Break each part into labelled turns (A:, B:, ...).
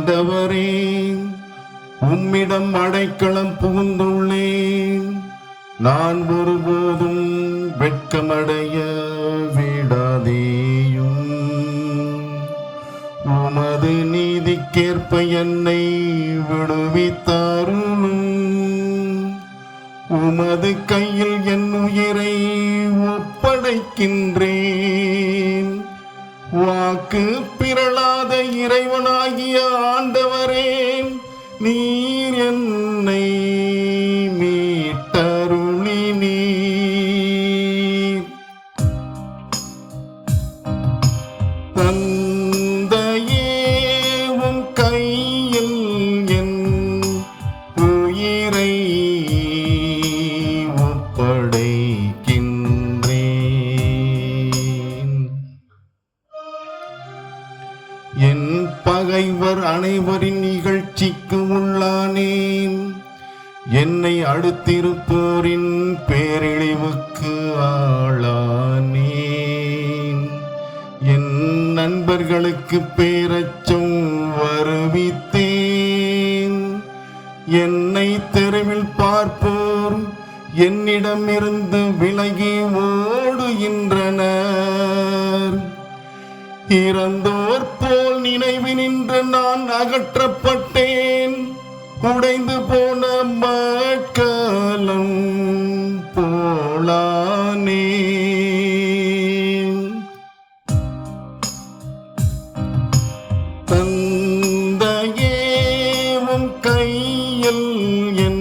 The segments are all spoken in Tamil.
A: ஆண்டவரே உம்மிடம் அடைக்கலம் புகுந்துள்ளேன். நான் ஒருபோதும் வெட்கமடைய விடாதேயும். உமது நீதிக்கேற்ப என்னை விடுவித்தாருளும். உமது கையில் என் உயிரை ஒப்படைக்கின்றேன். வாக்கு பிறளாத இறைவனாகிய ஆண்டவரே நீர் என்னை மீட்டருளி நீர் தந்தையே இவர் அனைவரின் நிகழ்ச்சிக்கு உள்ளானேன். என்னை அடுத்திருப்போரின் பேரிழிவுக்கு ஆளானேன். என் நண்பர்களுக்கு பேரச்சம் வருவித்தேன் என்னை தெருவில் பார்ப்போர் என்னிடமிருந்து விலகி ஓடுகின்றனர். இறந்தோர் போல் நினைவு நின்று நான் அகற்றப்பட்டேன். உடைந்து போன மக்களும் போலானே. தந்தையே கையில் என்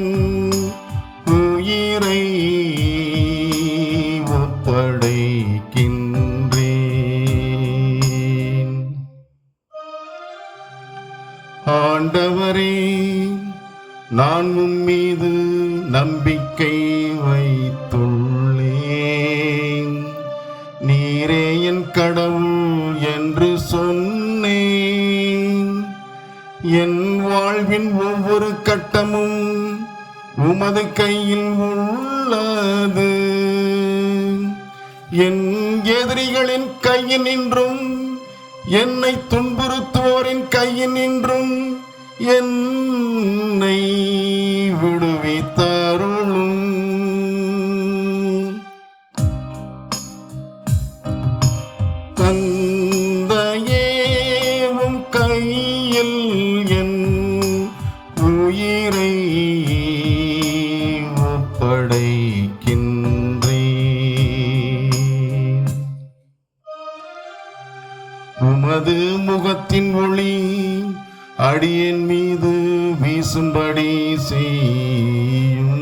A: ஆண்டவரே நான் உம்மீது நம்பிக்கை வைத்துள்ளேன். நீரே என் கடவுள் என்று சொன்னேன். என் வாழ்வின் ஒவ்வொரு கட்டமும் உமது கையில் உள்ளது. என் எதிரிகளின் கையில் நின்றும் என்னை துன்புறுத்துவோரின் கையில் நின்றும் என்னை விடுவித்தருளும். தந்தையேவும் கையில் என் உயிரை ஒப்படைக்கின்றே உமது முகத்தின் ஒளி அடியன் மீது வீசும்படி செய்யும்.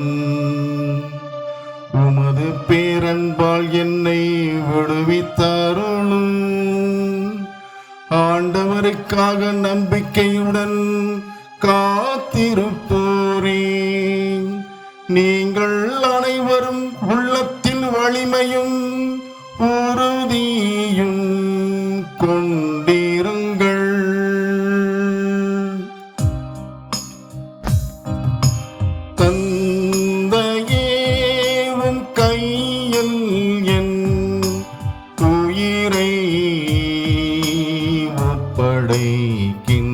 A: உமது பேரன்பால் என்னை விடுவித்தருளும். ஆண்டவருக்காக நம்பிக்கையுடன் காத்திருப்போரே. நீங்கள் அனைவரும் உள்ளத்தில் வலிமையும் ஒரு உயிரை ஒப்படைக்கின்